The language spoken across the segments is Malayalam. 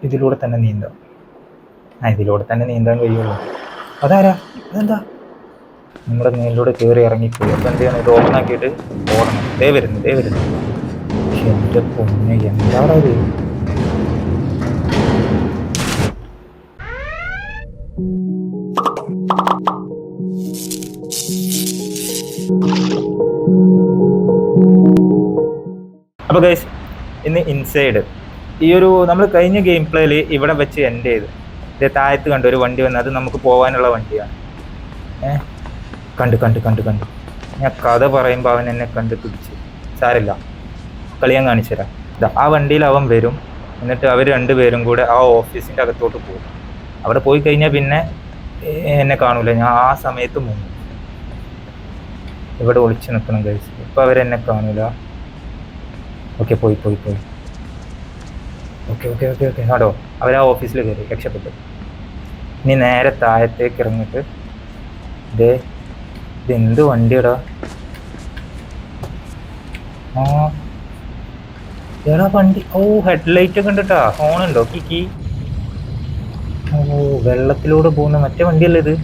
ഇതിലൂടെ തന്നെ നീന്താം. ആ ഇതിലൂടെ തന്നെ നീന്താൻ കഴിയുള്ളൂ. അതാരാ? ഇതെന്താ? നമ്മുടെ മേലിലൂടെ കയറി ഇറങ്ങിപ്പോയി. അപ്പം എന്ത് ചെയ്യണം? ഇത് ഓപ്പൺ ആക്കിയിട്ട് ഓടണം. ദേ വരുന്നു ദേ വരുന്നു. എന്റെ പൊന്നെ എന്താ ഇത്? അപ്പോൾ ഗൈസ് ഇന്ന് ഇൻസൈഡ് ഈ ഒരു നമ്മൾ കഴിഞ്ഞ ഗെയിം പ്ലേയിൽ ഇവിടെ വെച്ച് എൻഡ് ചെയ്ത്. ഇതേ താഴത്ത് കണ്ടു ഒരു വണ്ടി വന്ന് അത് നമുക്ക് പോകാനുള്ള വണ്ടിയാണ്. ഏ? കണ്ടു കണ്ടു കണ്ടു കണ്ടു. ഞാൻ കഥ പറയുമ്പോൾ അവൻ എന്നെ കണ്ട് പിടിച്ച്. സാരില്ല. കളിയാൻ കാണിച്ചു തരാം. ആ വണ്ടിയിൽ അവൻ വരും. എന്നിട്ട് അവർ രണ്ടുപേരും കൂടെ ആ ഓഫീസിന്റെ അകത്തോട്ട് പോകും. അവിടെ പോയി കഴിഞ്ഞാൽ പിന്നെ എന്നെ കാണൂല. ഞാൻ ആ സമയത്ത് മുങ്ങും. ഇവിടെ ഒളിച്ചു നിൽക്കണം കഴിച്ച് ഇപ്പം അവരെന്നെ കാണൂല. ഓക്കെ പോയി പോയി പോയി. Okay okay okay okay. ആടോ അവർ ആ ഓഫീസിൽ കയറി രക്ഷപ്പെട്ടു. ഇനി നേരെ താഴത്തേക്ക് ഇറങ്ങിയിട്ട് ഇതേ ഇതെന്ത് വണ്ടിയടാ? ആ എടാ വണ്ടി. ഓ ഹെഡ്ലൈറ്റ് ഒക്കെ ഉണ്ട് കേട്ടാ ഹോണുണ്ടോ കിക്കി ഓ വെള്ളത്തിലൂടെ പോകുന്ന മറ്റേ വണ്ടിയല്ലേ ഇത്?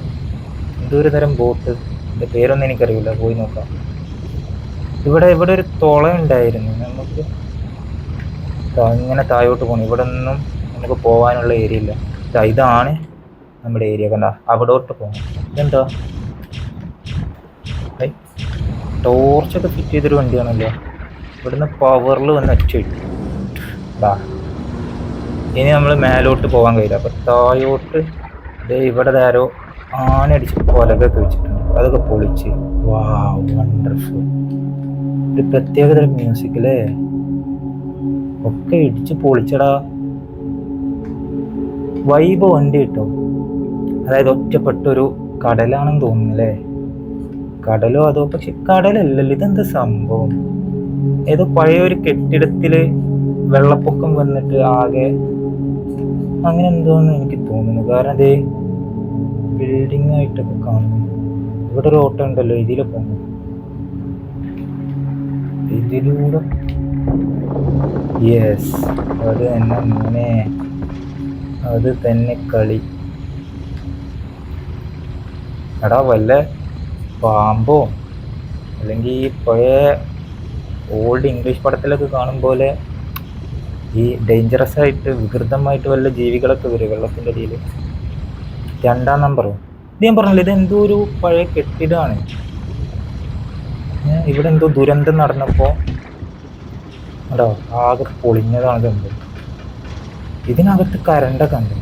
എന്തൊരു തരം ബോട്ട് എന്റെ പേരൊന്നും എനിക്കറിയില്ല. പോയി നോക്കാം. ഇവിടെ ഇവിടെ ഒരു തുള ഉണ്ടായിരുന്നു. നമുക്ക് ഇങ്ങനെ താഴോട്ട് പോകണം ഇവിടെ നിന്നും നമുക്ക് പോകാനുള്ള ഏരിയ ഇല്ല. ഇതാണ് നമ്മുടെ ഏരിയ കണ്ട അവിടോട്ട് പോകണം ഇതെന്താ? ടോർച്ചൊക്കെ ഫിറ്റ് ചെയ്തൊരു വണ്ടിയാണല്ലോ? ഇവിടുന്ന് പവറിൽ വന്ന് അടിച്ചിട്ടു ദാ ഇനി നമ്മൾ മേലോട്ട് പോകാൻ കഴിയില്ല. അപ്പം താഴോട്ട് ദേ ഇവിടെ ആന അടിച്ച് കൊലകൊക്കെ വെച്ചിട്ടുണ്ട്. അതൊക്കെ പൊളിച്ച്. വാ വണ്ടർഫുൾ ഒരു പ്രത്യേകതരം മ്യൂസിക് അല്ലേ ഒക്കെ ഇടിച്ച് പൊളിച്ചടാ. വൈബ് വണ്ടി കിട്ടും. അതായത് ഒറ്റപ്പെട്ടൊരു കടലാണെന്ന് തോന്നുന്നു അല്ലേ കടലോ അതോ പക്ഷെ കടലല്ലല്ലോ ഇതെന്ത് സംഭവം? ഏതോ പഴയ ഒരു കെട്ടിടത്തിൽ വെള്ളപ്പൊക്കം വന്നിട്ട് ആകെ അങ്ങനെ എന്തോന്ന് എനിക്ക് തോന്നുന്നു. കാരണം അതേ ബിൽഡിംഗ് ആയിട്ടൊക്കെ കാണുന്നു. ഇവിടെ ഒരു ഓട്ടോ ഉണ്ടല്ലോ ഇതിലെ പോകുന്നു ഇതിലൂടെ യെസ് അത് തന്നെ മോനെ. അത് തന്നെ കളി. എടാ വല്ല പാമ്പോ? അല്ലെങ്കിൽ ഈ പഴയ ഓൾഡ് ഇംഗ്ലീഷ് പടത്തിലൊക്കെ കാണും പോലെ ഈ ഡേഞ്ചറസ് ആയിട്ട് വികൃതമായിട്ട് വല്ല ജീവികളൊക്കെ വരും വെള്ളത്തിന്റെ അടിയിൽ രണ്ടാം നമ്പറോ ഇത് ഞാൻ പറഞ്ഞില്ല ഇത് എന്തോ ഒരു പഴയ കെട്ടിടമാണ് ഇവിടെ എന്തോ ദുരന്തം നടന്നപ്പോൾ അടോ ആകെ പൊളിഞ്ഞതാണ് ഇതെന്തോ ഇതിനകത്ത് കരണ്ട ഉണ്ട്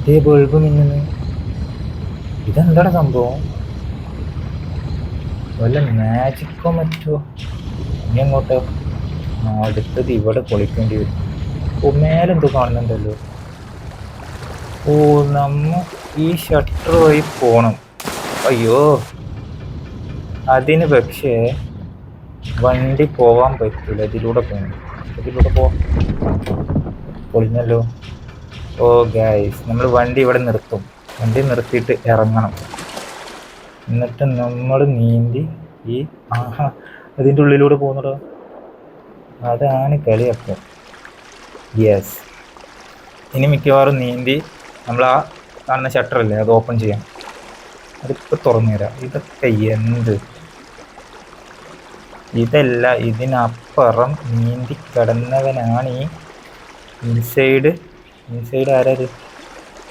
ഇതേ ബൾബ് മിന്നുന്നു. ഇതെന്താണ് സംഭവം? വല്ല മാജിക്കോ മറ്റോ? ഇനി അങ്ങോട്ടോ അടുത്തത് ഇവിടെ പൊളിക്കേണ്ടി വരും. ഓ മേലെന്തോ കാണുന്നുണ്ടല്ലോ. ഓ നമ്മ ഈ ഷട്ടർ വഴി പോണം. അയ്യോ. അതിന് പക്ഷേ വണ്ടി പോവാൻ പറ്റില്ല ഇതിലൂടെ പോകണം ഇതിലൂടെ പോ. ഓ ഗൈസ് നമ്മൾ വണ്ടി ഇവിടെ നിർത്തും. വണ്ടി നിർത്തിയിട്ട് ഇറങ്ങണം. എന്നിട്ട് നമ്മൾ നീന്തി ഈ ആഹാ അതിന്റെ ഉള്ളിലൂടെ പോകുന്നടോ. അതാണ് കളി യെസ് ഇനി മിക്കവാറും നീന്തി നമ്മൾ ആ കാണുന്ന ഷട്ടറല്ലേ അത് ഓപ്പൺ ചെയ്യാം. അതിപ്പോൾ തുറന്നു തരാം. ഇതൊക്കെ എന്ത് ഇതല്ല ഇതിനപ്പുറം നീന്തി കടന്നവനാണ് ഈ ഇൻസൈഡ്. ഇൻസൈഡ് ആരാത്?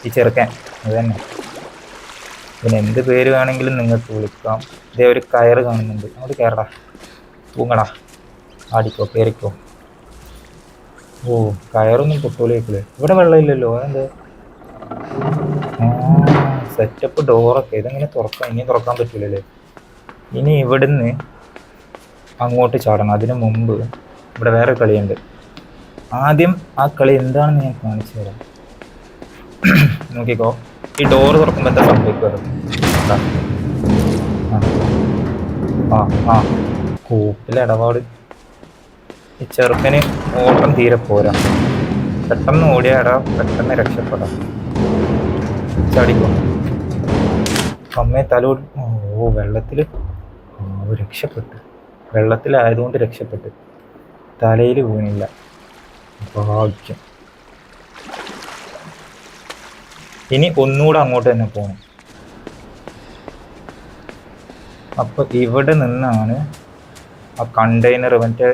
ഈ ചെറുക്കൻ. അതന്നെ. തന്നെ പിന്നെ എന്ത് പേര് വേണമെങ്കിലും നിങ്ങൾക്ക് വിളിക്കാം. ഇതേ ഒരു കയർ കാണുന്നുണ്ട്. അങ്ങോട്ട് കയറടാ. തൂങ്ങടാ. ആടിക്കോ കയറിക്കോ ഓ കയറൊന്നും പൊട്ടൂലേക്കില്ലേ ഇവിടെ വെള്ളമില്ലല്ലോ. അതെന്ത്? സെറ്റപ്പ് ഡോറൊക്കെ ഇതെങ്ങനെ തുറക്കാം? ഇനി തുറക്കാൻ പറ്റൂലല്ലേ? ഇനി ഇവിടുന്ന് അങ്ങോട്ട് ചാടണം. അതിനു മുമ്പ് ഇവിടെ വേറെ കളിയുണ്ട്. ആദ്യം ആ കളി എന്താണെന്ന് ഞാൻ കാണിച്ചു തരാം. നോക്കിക്കോ. ഈ ഡോറ് തുറക്കുമ്പോൾ എന്താ. ആ. ആ ആ. കൂപ്പിലെ ഇടപാട്. ഈ ചെറുക്കന് ഓട്ടം തീരെ പോരാ. പെട്ടെന്ന് ഓടിയാടാ പെട്ടെന്ന് രക്ഷപ്പെടാം. ചാടിക്കോ. അമ്മയെ തലോടി ഓ വെള്ളത്തിൽ രക്ഷപ്പെട്ടു. വെള്ളത്തിലായതുകൊണ്ട് രക്ഷപ്പെട്ടു. തലയിൽ വീണില്ല. ഭാഗ്യം. ഇനി ഒന്നുകൂടെ അങ്ങോട്ട് തന്നെ പോകണം അപ്പൊ ഇവിടെ നിന്നാണ് ആ കണ്ടെയ്നർ മറ്റേ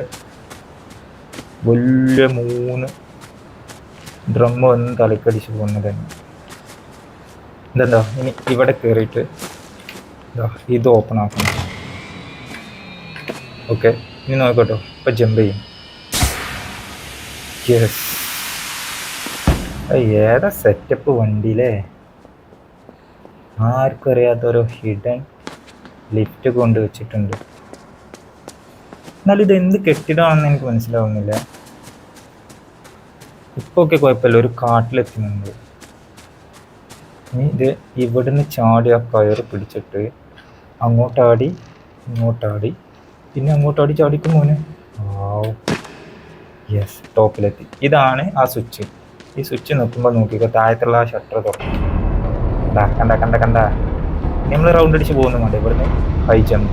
വലിയ മൂന്ന് ഡ്രം വന്ന് തലക്കടിച്ച് പോകുന്നത് തന്നെ. ഇതെന്താ? ഇനി ഇവിടെ കയറിയിട്ട് ഇതാ ഇത് ഓപ്പൺ ആക്കണം. ഓക്കെ ഇനി നോക്കട്ടോ. ഇപ്പൊ ജമ്പ് ചെയ്യും. ഏതാ സെറ്റപ്പ് വണ്ടിയിലേ? ആർക്കും അറിയാത്തൊരു ഹിഡൻ ലിഫ്റ്റ് കൊണ്ട് വെച്ചിട്ടുണ്ട്. എന്നാലും ഇത് എന്ത് കെട്ടിടമാണെന്ന് എനിക്ക് മനസ്സിലാവുന്നില്ല. ഇപ്പൊ ഒക്കെ കുഴപ്പമില്ല ഒരു കാട്ടിലെത്തുന്നുണ്ട് ഇനി ഇത് ഇവിടുന്ന് ചാടി ആ കയറ് പിടിച്ചിട്ട് അങ്ങോട്ടാടി ഇങ്ങോട്ടാടി. പിന്നെ അങ്ങോട്ടാടി ചാടിക്കും മോനെ. യെസ് ടോപ്പിലെത്തി. ഇതാണ് ആ സ്വിച്ച്. ഈ സ്വിച്ച് നിൽക്കുമ്പോൾ നോക്കിക്കോ താഴത്തുള്ള ആ ഷട്ടർ തുറക്കും. കണ്ട കണ്ട കണ്ട നമ്മൾ റൗണ്ട് അടിച്ച് പോകുന്നു വേണ്ട ഇവിടുന്ന്? ഹൈ ജമ്പ്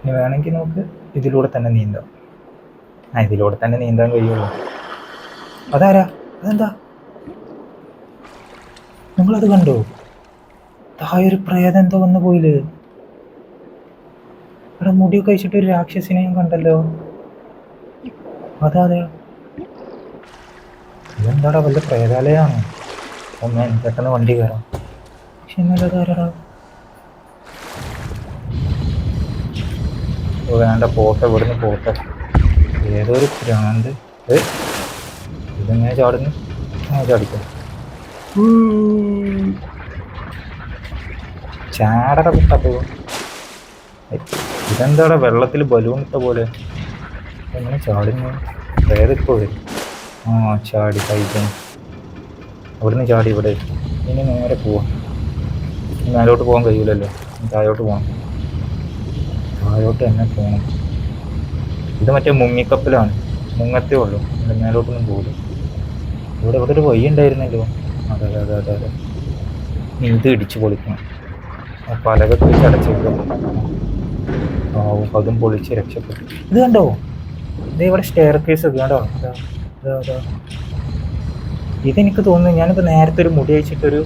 ഇനി വേണമെങ്കിൽ നമുക്ക് ഇതിലൂടെ തന്നെ നീന്താം. ആ ഇതിലൂടെ തന്നെ നീന്താൻ കഴിയുള്ളൂ. അതാരാ? അതെന്താ? നിങ്ങളത് കണ്ടോ? താഴെ ഒരു പ്രേതം എന്തോ വന്നു പോയില്ലേ? ഇവിടെ മുടി കഴിച്ചിട്ട് ഒരു രാക്ഷസിനെ ഞാൻ കണ്ടല്ലോ. അതാ അതെ ഇതെന്താടാ വല്ല പ്രേതാലയാണ്? ഒന്ന് പെട്ടെന്ന് വണ്ടി കയറാം. പക്ഷെ എന്നാലും അതാരടാ ഓ വേണ്ട പോട്ടെ ഇവിടുന്ന് പോട്ടെ. ഏതോ ഒരു ഭ്രാന്ത്. ഏ? ഇതെങ്ങനെ ചാടുന്നു? ആ ചാടിക്കാം ചാടട കുട്ടപ്പോ ഇതെന്താടാ വെള്ളത്തിൽ ബലൂൺ ഇട്ട പോലെ? എങ്ങനെ ചാടുന്നു വരും ആ ചാടി കഴിക്കാൻ അവിടുന്ന് ചാടി ഇവിടെ. ഇനി നേരെ പോവാം. മേലോട്ട് പോകാൻ കഴിയൂലല്ലോ. ഇനി താഴോട്ട് പോകണം താഴോട്ട് തന്നെ പോകണം ഇത് മറ്റേ മുങ്ങിക്കപ്പലാണ്. മുങ്ങത്തേ ഉള്ളൂ. ഇവിടെ മേലോട്ടൊന്നും പോകില്ല ഇവിടെ ഇവിടെ ഒരു വഴി ഉണ്ടായിരുന്നല്ലോ. അതെ അതെ അതെ അതെ ഇത് ഇടിച്ച് പൊളിക്കണം. പലകൊക്കെ വെച്ച് അതും പൊളിച്ച് രക്ഷപ്പെട്ടു. ഇത് കണ്ടോ? ഇത് ഇവിടെ സ്റ്റെയർ കേസ് ഒക്കെ കണ്ടോ? ഇതാ, ഇതാ, ഇതാ. ഇതെനിക്ക് തോന്നുന്നു ഞാനിപ്പോൾ നേരത്തെ ഒരു മുടി അയച്ചിട്ടൊരു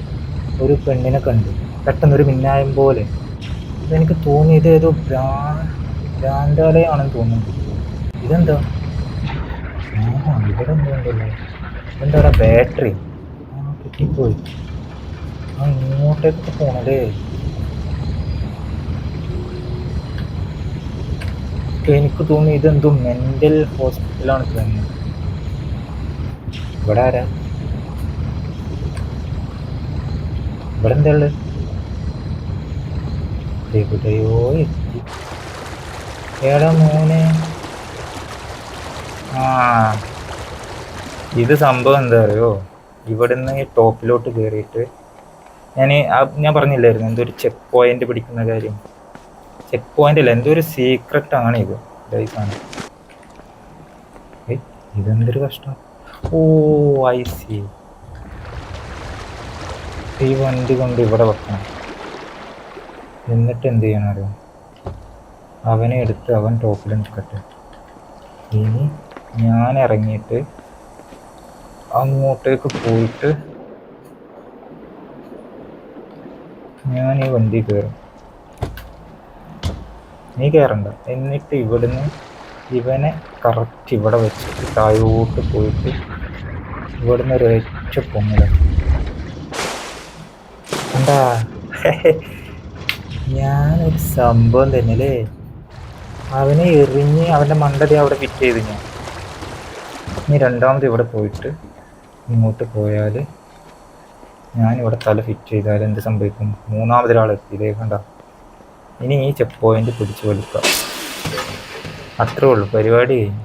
ഒരു പെണ്ണിനെ കണ്ടു. പെട്ടെന്നൊരു മിന്നായം പോലെ. ഇതെനിക്ക് തോന്നി ഇത് ഏതോ ഭ്രാന്താലയാണെന്ന് തോന്നുന്നു. ഇതെന്താ? ആ ഇവിടെ എന്തുണ്ടല്ലോ എന്താ ബാറ്ററി? ആ കിട്ടിപ്പോയി. ആ ഇങ്ങോട്ടേക്ക് പോണതേ എനിക്ക് തോന്നി ഇതെന്തോ മെന്റൽ ഹോസ്പിറ്റലാണ് തോന്നുന്നത് ഇവിടെ ആരാ? ഇവിടെ എന്താ ഉള്ളത്? എവിടെയോ എത്തി. ഏടാ മോനെ. ആ. ഇത് സംഭവം എന്താ അറിയോ? ഇവിടുന്ന് ടോപ്പിലോട്ട് കയറിയിട്ട് ഞാൻ ഞാൻ പറഞ്ഞില്ലായിരുന്നു എന്തോ ഒരു ചെക്ക് പോയിന്റ് പിടിക്കുന്ന കാര്യം. ചെക്ക് പോയിന്റ് അല്ല എന്തോ ഒരു സീക്രട്ട് ആണ് ഇത്? ഇതെന്തൊരു കഷ്ടം? ഓ ഐ സി ഈ വണ്ടി കൊണ്ട് ഇവിടെ വെക്കണം. എന്നിട്ട് എന്ത് ചെയ്യണം അറിയോ? അവനെ എടുത്ത് അവൻ ടോപ്പിൽ നിൽക്കട്ടെ ഇനി ഞാൻ ഇറങ്ങിയിട്ട് അങ്ങോട്ടേക്ക് പോയിട്ട് ഞാൻ ഈ വണ്ടി കയറും. നീ കയറണ്ട എന്നിട്ട് ഇവിടുന്ന് ഇവനെ കറക്റ്റ് ഇവിടെ വെച്ചിട്ട് താഴോട്ട് പോയിട്ട് ഇവിടുന്ന് ഒരു ഒറ്റ പൊങ്ങല. എന്താ? ഞാനൊരു സംഭവം തന്നെ അല്ലേ അവനെ എറിഞ്ഞ് അവന്റെ മണ്ടതി അവിടെ ഫിറ്റ് ചെയ്ത് ഞാൻ. ഇനി രണ്ടാമത് ഇവിടെ പോയിട്ട് ഇങ്ങോട്ട് പോയാൽ ഞാനിവിടെ തല ഫിറ്റ് ചെയ്താൽ എന്ത് സംഭവിക്കും? മൂന്നാമതൊരാൾ എത്തിയില്ലേ കണ്ട? ഇനി ഈ ചെക്ക് പോയിന്റ് പിടിച്ചു വലിക്കുക. അത്രേ ഉള്ളൂ. പരിപാടി കഴിഞ്ഞു.